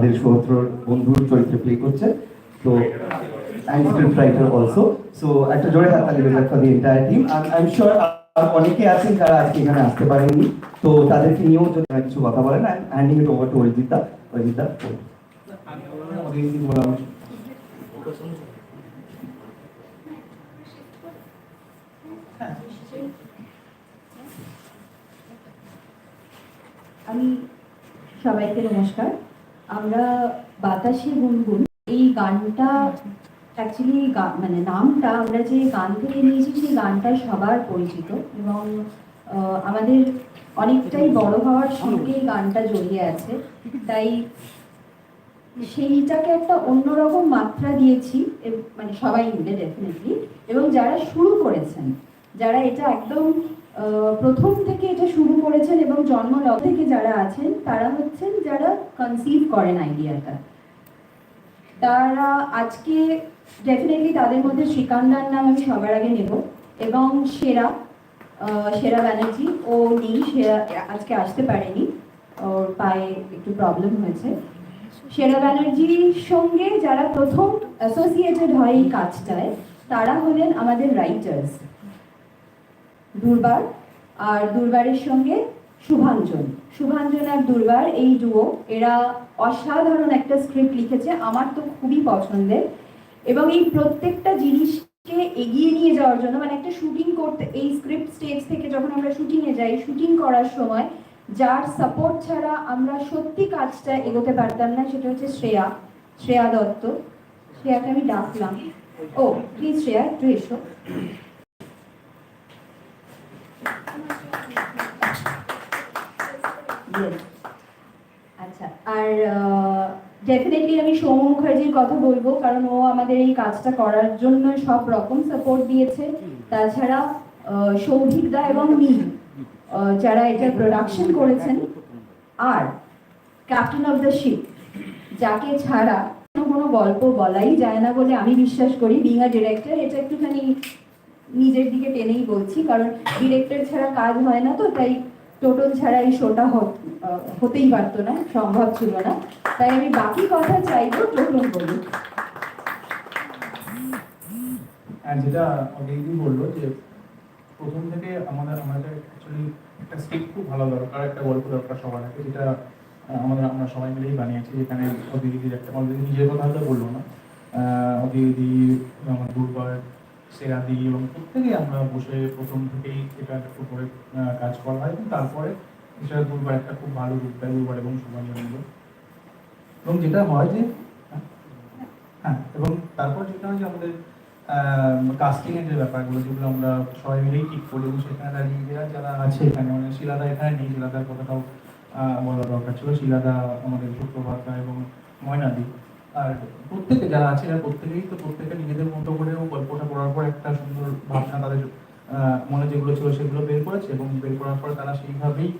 আমাদের সৌত্রর বন্ধুর চরিত্রে প্লে করছে। তো and script writer also so একটা জোরে হাততালি দেবেন for the entire team I am sure অনেকে আছেন যারা আজকে এখানে আসতে পারেননি। তো তাদেরকে নিয়েও যদি কিছু কথা বলেন handing it over to Arijit দা আমি সবাইকে নমস্কার। আমরা বাতাসে গুনগুন এই গানটা অ্যাকচুয়ালি মানে নামটা আমরা যে গান থেকে নিয়েছি সেই গানটা সবার পরিচিত এবং আমাদের অনেকটাই বড় হওয়ার সঙ্গে গানটা জড়িয়ে আছে। তাই সেইটাকে একটা অন্যরকম মাত্রা দিয়েছি মানে সবাই মিলে ডেফিনেটলি এবং যারা শুরু করেছেন যারা এটা একদম প্রথম থেকে এটা শুরু করেছেন এবং জন্মলগ্ন থেকে যারা আছেন, তারা হচ্ছেন যারা কনসিভ করেন আইডিয়াটা তারা আজকে ডেফিনেটলি তাদের মধ্যে শ্রীকান্দার নাম আমি সবার আগে নেব এবং সেরা সেরা ব্যানার্জি। ও নেই সেরা আজকে আসতে পারেনি, ওর পায়ে একটু প্রবলেম হয়েছে। সেরা ব্যানার্জির সঙ্গে যারা প্রথম অ্যাসোসিয়েটেড হয় এই কাজটায়, তারা হলেন আমাদের রাইটার্স দুর্বার, আর দুর্বারের সঙ্গে শুভাঞ্জন। শুভাঞ্জন আর দুর্বার, এই ডুও এরা অসাধারণ একটা স্ক্রিপ্ট লিখেছে, আমার তো খুবই পছন্দের। এবং এই প্রত্যেকটা জিনিসকে এগিয়ে নিয়ে যাওয়ার জন্য মানে একটা শুটিং করতে, এই স্ক্রিপ্ট স্টেজ থেকে যখন আমরা শুটিংয়ে যাই শুটিং করার সময়, যার সাপোর্ট ছাড়া আমরা সত্যি কাজটা এগোতে পারতাম না, সেটা হচ্ছে শ্রেয়া শ্রেয়া দত্ত। শ্রেয়াকে আমি ডাকলাম। ও প্লিজ শ্রেয়া, একটু এসো। আচ্ছা আর ডেফিনেটলি আমি সৌম্য মুখার্জির কথা বলব, কারণ ও আমাদের এই কাজটা করার জন্য সব রকম সাপোর্ট দিয়েছে। তাছাড়া সৌভিক দা এবং মি যারা এটা প্রোডাকশন করেছেন, আর ক্যাপ্টেন অফ দ্য শিপ যাকে ছাড়া কোনো কোনো গল্প বলাই যায় না বলে আমি বিশ্বাস করি। বিং আ ডিরেক্টর এটা একটুখানি নিজের দিকে টেনেই বলছি, কারণ ডিরেক্টর ছাড়া কাজ হয় না তো, তাই টোটল ছাড়া এই শোটা হতেই পারতো না সম্ভব ছিল না। তাই আমি বাকি কথা চাইব টোটল আর যেটা অনেকদিন বলল যে প্রথম থেকে আমাদের আমাদের অ্যাকচুয়ালি একটা স্ক্রিপ্ট খুব ভালো দরকার একটা গল্প দরকার সবার আগে যেটা আমাদের আমরা সবাই মিলেই বানিয়েছি যেখানে অদিদির একটা অদিদি নিজের কথা হয়তো বলল না। আহ, অদিদি আমার দুর্বার সেরাদি এবং প্রত্যেকেই আমরা বসে প্রথম থেকেই এটা একটু করে কাজ করা হয় এবং তারপরে সেটা দুর্বার একটা খুব ভালো রূপ দেয় দুর্বার এবং সুভাঞ্জন মিলে এবং যেটা হয় যে হ্যাঁ? এবং তারপর যেটা হয় যে আমাদের কাস্টিং এর যে ব্যাপারগুলো যেগুলো আমরা সবাই মিলেই ঠিক করি এবং সেখানে দাঁড়িয়ে যারা যারা আছে এখানে মানে শিলাদা এখানে নেই, শিলাদার কথাটাও বলা দরকার ছিল। শিলাদা আমাদের সুপ্রভাতা এবং ময়নাদি। আর প্রত্যেকে যারা আছে, এরা প্রত্যেকেই তো প্রত্যেকে নিজেদের মতো করেও গল্পটা পড়ার পর একটা সুন্দর ভাবনা তাদের মনে যেগুলো ছিল সেগুলো বের করেছে এবং বের করার পর তারা সেইভাবেই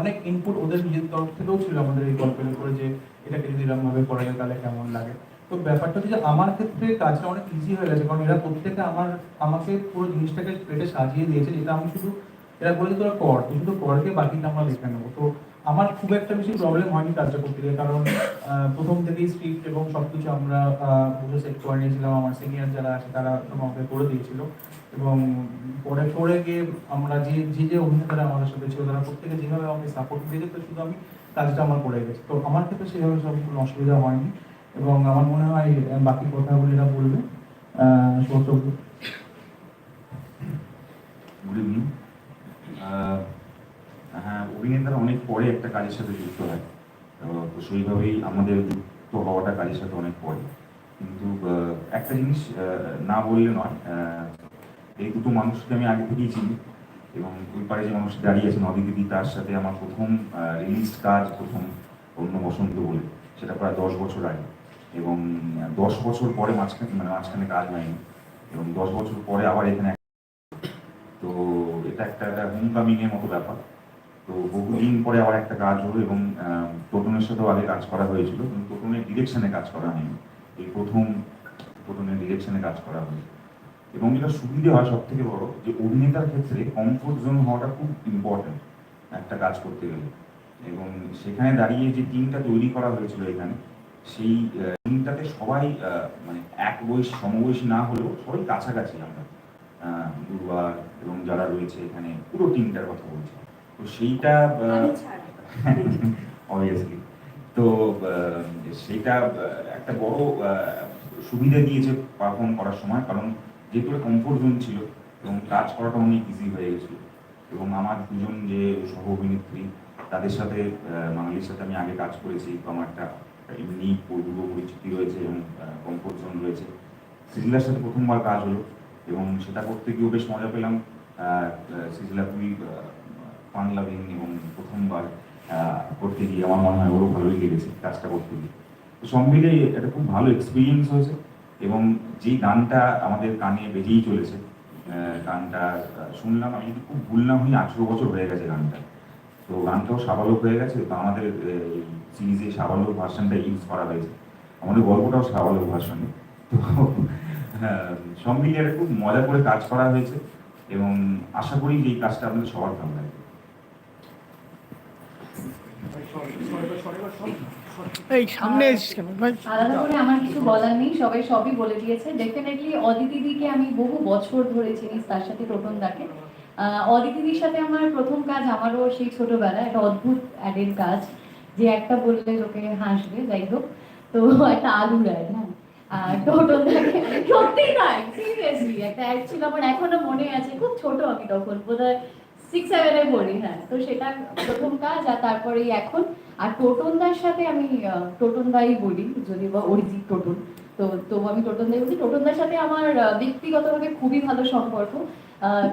অনেক ইনপুট ওদের নিজের তরফ থেকেও ছিল আমাদের এই গল্পের উপরে যে এটাকে যদি এরকম ভাবে করা যায় তাহলে কেমন লাগে। তো ব্যাপারটা হচ্ছে যে আমার ক্ষেত্রে কাজটা অনেক ইজি হয়ে গেছে, কারণ এরা প্রত্যেকে আমার, আমাকে পুরো জিনিসটাকে প্লেটে সাজিয়ে দিয়েছে, যেটা আমি শুধু, এরা বলেছে তোরা কর, তুই শুধু করকে বাকিটা আমরা দেখে নেব। তো আমার খুব একটা বেশি প্রবলেম হয়নি কাজটা করতে গিয়ে কারণ প্রথম থেকেই স্ক্রিপ্ট এবং সবকিছু আমরা আহ, বুঝে সেট করে নিয়েছিলাম। আমার সিনিয়র যারা আছে তারা সব আমাকে করে দিয়েছিল। এবং পরে পরে গিয়ে আমরা যে যে যে অভিনেতারা আমাদের সাথে ছিল তারা প্রত্যেকে যেভাবে আমাকে সাপোর্ট দিয়েছে তো শুধু আমি কাজটা আমার করে গেছি। তো আমার ক্ষেত্রে সেভাবে সব কোনো অসুবিধা হয়নি। এবং আমার মনে হয় বাকি কথাগুলো এরা বলবে। সৌরভ গুড ইভিনিং হ্যাঁ অভিনেতারা অনেক পরে একটা কাজের সাথে যুক্ত হয়। তো সেইভাবেই আমাদের যুক্ত হওয়াটা কাজের সাথে অনেক পরে। কিন্তু একটা জিনিস না বললে নয় এই দুটো মানুষকে আমি আগে থেকেই চিনি এবং ওই পারে যে মানুষ দাঁড়িয়ে আছেন, অদিতি তার সাথে আমার প্রথম রিলিজ কাজ, প্রথম অন্য বসন্ত বলে, সেটা প্রায় দশ বছর আগে। এবং দশ বছর পরে মাঝখানে মানে মাঝখানে কাজ হয়নি এবং দশ বছর পরে আবার এখানে তো এটা একটা হোম কামিং এর মতো ব্যাপার। তো বহুদিন পরে আবার একটা কাজ হলো এবং টোটনের সাথেও আগে কাজ করা হয়েছিল, কিন্তু টোটনের ডিরেকশনে কাজ করা হয়নি। এই প্রথম টোটনের ডিরেকশনে কাজ করা হয়েছে এবং যেটা সুবিধে হয় সব থেকে বড়, যে অভিনেতার ক্ষেত্রে কমফোর্ট জোন হওয়াটা খুব ইম্পর্টেন্ট একটা কাজ করতে গেলে। এবং সেখানে দাঁড়িয়ে যে টিমটা তৈরি করা হয়েছিল এখানে, সেই টিমটাতে সবাই মানে এক বয়স, সমবয়সী না হলেও সবাই কাছাকাছি আমরা। দুর্বার এবং যারা রয়েছে এখানে, পুরো টিমটার কথা বলছি। তো সেইটা অবভিয়াসলি তো সেটা একটা বড় সুবিধা দিয়েছে পারফর্ম করার সময় কারণ যেহেতু কমফোর্ট জোন ছিল এবং কাজ করাটা অনেক ইজি হয়ে গেছিল। এবং আমার দুজন যে সহ অভিনেত্রী তাদের সাথে বাঙালির সাথে আমি আগে কাজ করেছি। আমার একটা এমনি পূর্ব পরিচিতি রয়েছে এবং কমফোর্ট জোন রয়েছে। সিজিলার সাথে প্রথমবার কাজ হলো এবং সেটা করতে গিয়েও বেশ মজা পেলাম। সিজিলা খুবই ফান লাভিং এবং প্রথমবার করতে গিয়ে আমার মনে হয় ওরও ভালোই লেগেছে কাজটা করতে গিয়ে। তো সব মিলে একটা খুব ভালো এক্সপিরিয়েন্স হয়েছে এবং যেই গানটা আমাদের কানে বেজেই চলেছে গানটা শুনলাম আমি যদি খুব ভুল না হই আঠেরো বছর হয়ে গেছে গানটা। তো গানটাও সাবালক হয়ে গেছে তো আমাদের এই সিরিজে সাবালক ভার্সনটা ইউজ করা হয়েছে। আমাদের গল্পটাও সাবালক ভার্সনে তো হ্যাঁ, সব মিলিয়ে খুব মজা করে কাজ করা হয়েছে এবং আশা করি এই কাজটা আপনাদের সবার ভালো লাগবে। এই সামনে কেন? আলাদা করে আমার কিছু বলার নেই সবাই সবই বলে দিয়েছে। ডেফিনেটলি অদিতি আমি বহু বছর ধরে চিনি তার সাথে টোটন দাকে। আহ, অদিতি দির সাথে আমার প্রথম কাজ আমারও সেই ছোটবেলা একটা অদ্ভুত অ্যাডের কাজ যে একটা বললে লোকে হাসবে যাই হোক। তো একটা আলু অ্যাড হ্যাঁ। আর সত্যি তাই সিরিয়াসলি একটা অ্যাড ছিল আমার এখনও মনে আছে খুব ছোট আমি তখন বোধহয় সিক্স সেভেনে পড়ি হ্যাঁ। তো সেটা প্রথম কাজ, আর তারপরেই এখন। আর টোটনদার সাথে আমি টোটনদাই বলি যদি বা অরিজিৎ টোটন। তো তো আমি টোটনদাই বলছি। টোটনদার সাথে আমার ব্যক্তিগতভাবে খুবই ভালো সম্পর্ক।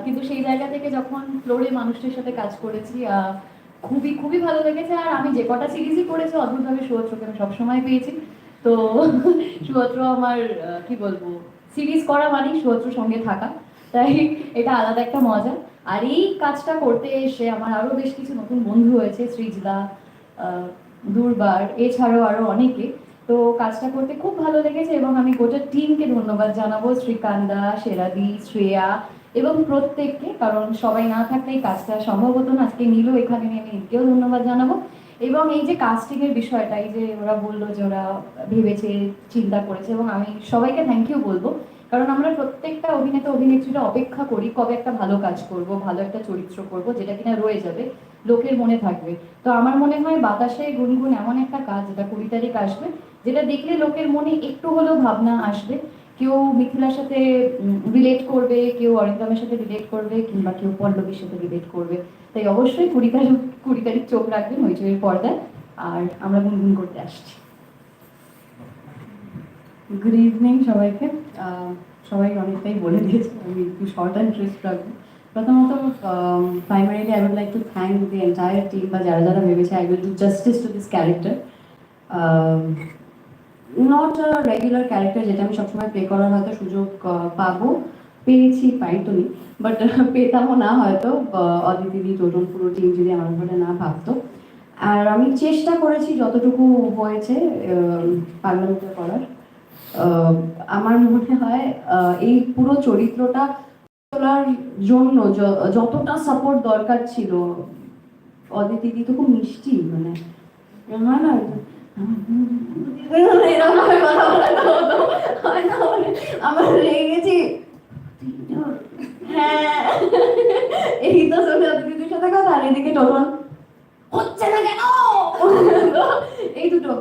কিন্তু সেই জায়গা থেকে যখন ফ্লোরে মানুষটির সাথে কাজ করেছি খুবই খুবই ভালো লেগেছে। আর আমি যে কটা সিরিজই করেছি, অদ্ভুতভাবে সুভদ্রকে আমি সবসময় পেয়েছি। তো সুভদ্র আমার কি বলব? সিরিজ করা মানেই সুভদ্র সঙ্গে থাকা। তাই এটা আলাদা একটা মজা। আর এই কাজটা করতে এসে আমার আরও বেশ কিছু নতুন বন্ধু হয়েছে সৃজলা দুর্বার, এছাড়াও আরও অনেকে। তো কাজটা করতে খুব ভালো লেগেছে এবং আমি গোটা টিমকে ধন্যবাদ জানাব, শ্রীকান্দা সেরাদি শ্রেয়া এবং প্রত্যেককে, কারণ সবাই না থাকলে এই কাজটা সম্ভব হতো না। আজকে নীলও এখানে আমি নীলকেও ধন্যবাদ জানাব। এবং এই যে কাস্টিং এর বিষয়টা, এই যে ওরা বলল যে ওরা ভেবেছে, চিন্তা করেছে এবং আমি সবাইকে থ্যাংক ইউ বলব। কারণ আমরা প্রত্যেকটা অভিনেতা অভিনেত্রীরা অপেক্ষা করি কবে একটা ভালো কাজ করব, ভালো একটা চরিত্র করব, যেটা কিনা রয়ে যাবে, লোকের মনে থাকবে। তো আমার মনে হয় বাতাসে গুনগুন এমন একটা কাজ যেটা কুড়ি তারিখ আসবে, যেটা দেখলে লোকের মনে একটু হলেও ভাবনা আসবে। কেউ মিথিলার সাথে রিলেট করবে, কেউ অরিন্দমের সাথে রিলেট করবে, কিংবা কেউ পল্লবীর সাথে রিলেট করবে। তাই অবশ্যই কুড়ি তারিখ কুড়ি তারিখ চোখ রাখবেন হইচইয়ের পর্দায় আর আমরা গুনগুন করতে আসছি। গুড ইভিনিং সবাইকে। সবাই অনেকটাই বলে দিয়েছে আমি একটু শর্ট অ্যান্ড ক্রিস্প রাখব। প্রথমত primarily I would like to thank the entire team বা যারা যারা ভেবেছে I will do justice to this character not a regular character যেটা আমি সবসময় প্লে করার হয়তো সুযোগ পাবো পেয়েছি পাই তো নি বাট পেতামও না হয়তো আহ, অদিতি দি টোটন পুরো টিম যদি আমার ব্যাপারে না ভাবতো। আর আমি চেষ্টা করেছি যতটুকু হয়েছে পার্লামেন্টে করার। আমার মনে হয় এই পুরো চরিত্রটা তোলার জন্য যতটা সাপোর্ট দরকার ছিল, অদিতি দি তো খুব মিষ্টি মানে? মানে হ্যাঁ এই এদিকে এই দুটো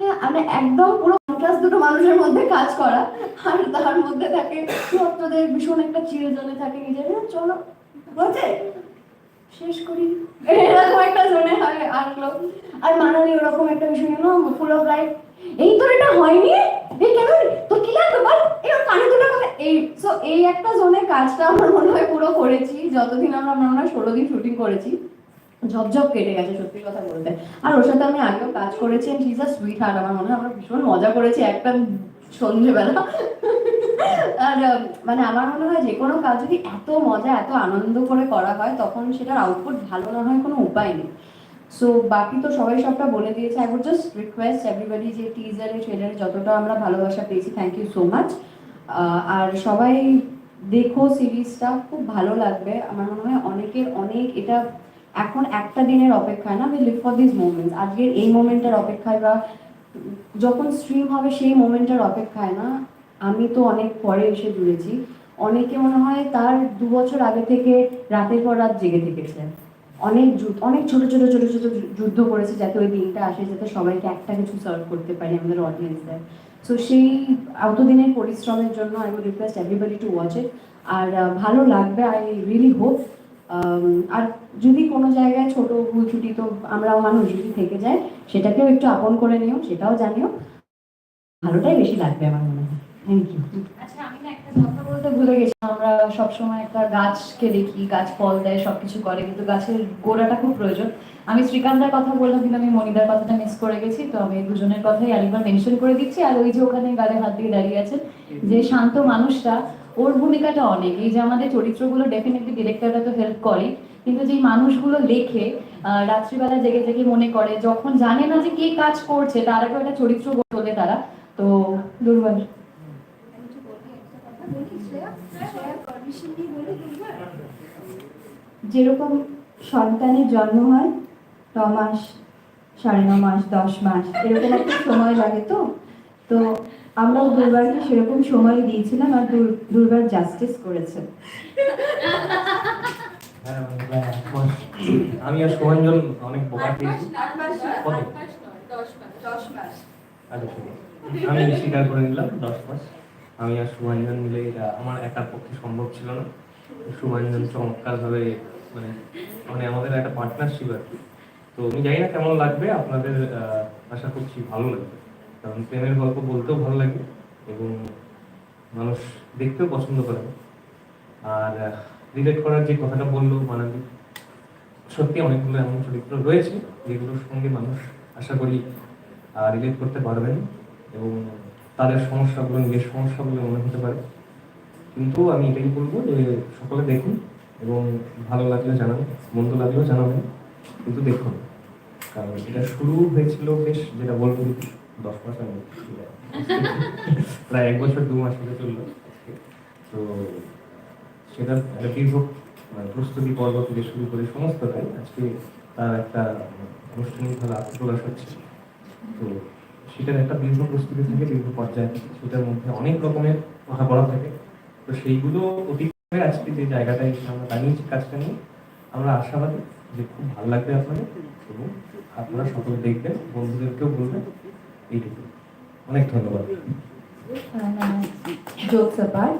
হ্যাঁ একদম পুরো কন্ট্রাস্ট দুটো মানুষের মধ্যে কাজ করা আর তার মধ্যে থাকে ভক্তদের ভীষণ একটা চিড়ে জলে থাকে নিজের। "হ্যাঁ, চলো বলছে শেষ করি। এরকম একটা জোনে হয় আসলো। আর মানালি ওরকম একটা বিষয় গেল ফুল অফ লাইফ এই তোর এটা হয়নি? এই কেন? তোর কি লাগবে? বল। এই ওর কানে দুটো কথা এই সো এই একটা জোনে কাজটা আমার মনে হয় পুরো করেছি। যতদিন আমরা আমরা ষোলো দিন শুটিং করেছি। ঝপঝপ কেটে গেছে, সত্যি কথা বলতে। আর ওর সাথে আমি আগেও কাজ করেছি he is a sweetheart আমার মনে হয় আমরা ভীষণ মজা করেছি একটা সন্ধ্যেবেলা আর মানে আমার মনে হয় যে কোনো কাজ যদি এত মজা, এত আনন্দ করে করা হয়, তখন সেটার আউটপুট ভালো না হয় কোনো উপায় নেই। সো বাকি তো সবাই সবটা বলে দিয়েছে। I would just request everybody যে টিজারে ট্রেলারে যতটা আমরা ভালোবাসা পেয়েছি থ্যাংক ইউ সো মাচ আর সবাই দেখো সিরিজটা খুব ভালো লাগবে। আমার মনে হয় অনেকের অনেক এটা এখন একটা দিনের অপেক্ষায় না we live for this moments আজকের এই মোমেন্টের অপেক্ষায় বা যখন স্ট্রিম হবে সেই মোমেন্টের অপেক্ষায় না, আমি তো অনেক পরে এসে জুড়েছি। অনেকে মনে হয় তার দু বছর আগে থেকে রাতের পর রাত জেগে থেকেছে। অনেক যুদ্ধ, অনেক ছোট ছোট ছোট ছোট যুদ্ধ করেছে যাতে ওই দিনটা আসে, যাতে সবাইকে একটা কিছু সার্ভ করতে পারি আমাদের অডিয়েন্সদের সো সেই এতদিনের পরিশ্রমের জন্য I would request everybody to watch it আর ভালো লাগবে আই রিয়েলি হোপ আর যদি কোনো জায়গায় ছোট ভুল ছুটি তো আমরাও মানুষ যদি থেকে যায়, সেটাকেও একটু আপন করে নিও, সেটাও জানিও। ভালোটাই বেশি লাগবে আমার মনে হয়। থ্যাংক ইউ আচ্ছা আমি কথা বলতে ভুলে গেছি আমরা সবসময় একটা গাছকে দেখি, গাছ ফল দেয়, সবকিছু করে, কিন্তু গাছের গোড়াটা খুব প্রয়োজন। আমি শ্রীকান্তের কথা বললাম, কিন্তু আমি মনিদার কথাটা মিস করে গেছি। তো আমি দুজনের কথাই আরেকবার মেনশন করে দিচ্ছি। আর ওই যে ওখানে গালে হাত দিয়ে দাঁড়িয়ে আছেন, যে শান্ত মানুষটা ওর ভূমিকাটা অনেক। এই যে আমাদের চরিত্রগুলো ডেফিনেটলি ডিরেক্টররা তো হেল্প করে, কিন্তু যেই মানুষগুলো লেখে রাত্রিবেলা জেগে জেগে মনে করে, যখন জানে না যে কে কাজ করছে, তার আগে একটা চরিত্র গড়ে তারা। তো, দুর্বার। যেরকম সন্তানের জন্ম হয় ন মাস, সাড়ে ন মাস, দশ মাস, এরকম একটা সময় লাগে তো? তো আমরাও দুর্বারকে সেরকম সময় দিয়েছিলাম আর দুর- দুর্বার জাস্টিস করেছে। হ্যাঁ। আমি আর সোহাঞ্জন অনেক বোকা কত? আচ্ছা, আমি স্বীকার করে নিলাম দশ মাস আমি আর সুভাঞ্জন মিলে এটা আমার একার পক্ষে সম্ভব ছিল না। সুভাঞ্জন চমৎকার ভাবে মানে মানে আমাদের একটা পার্টনারশিপ আর কি। তো আমি জানি না কেমন লাগবে আপনাদের আশা করছি ভালো লাগবে। কারণ প্রেমের গল্প বলতেও ভালো লাগে এবং মানুষ দেখতেও পছন্দ করে। আর রিলেট করার যে কথাটা বলল মানালি, সত্যি অনেকগুলো এমন চরিত্র রয়েছে যেগুলোর সঙ্গে মানুষ আশা করি রিলেট করতে পারবেন এবং তাদের সমস্যাগুলো, নিজের সমস্যাগুলো মনে হতে পারে। কিন্তু আমি এটাই বলব যে সকলে দেখুন এবং ভালো লাগলে জানান, মন্দ লাগলেও জানাবেন। কিন্তু দেখুন, কারণ এটা শুরু হয়েছিল বেশ যেটা বলব। দশ মাস আগে প্রায় এক বছর, দু মাস হতে চলল তো সেটার একটা দীর্ঘ মানে প্রস্তুতি পর্ব থেকে শুরু করে সমস্তটাই আজকে তার একটা আনুষ্ঠানিকভাবে আত্মপ্রকাশ হচ্ছে। তো সেটার একটা দীর্ঘ প্রস্তুতি থাকে, দীর্ঘ পর্যায়ে সেটার মধ্যে অনেক রকমের কথা বলা থাকে। তো সেইগুলো করে আজকে যে জায়গাটায় আমরা দাঁড়িয়েছি কাজটা নিয়ে, আমরা আশাবাদী যে খুব ভালো লাগবে আপনাদের এবং আপনারা সকলে দেখবেন, বন্ধুদেরকেও বলবেন অনেক ধন্যবাদ। জোকস অ্যাপার্ট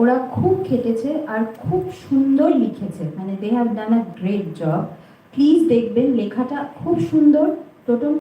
ওরা খুব খেটেছে আর খুব সুন্দর লিখেছে। মানে they have done a great job please দেখবেন লেখাটা খুব সুন্দর। টোটাল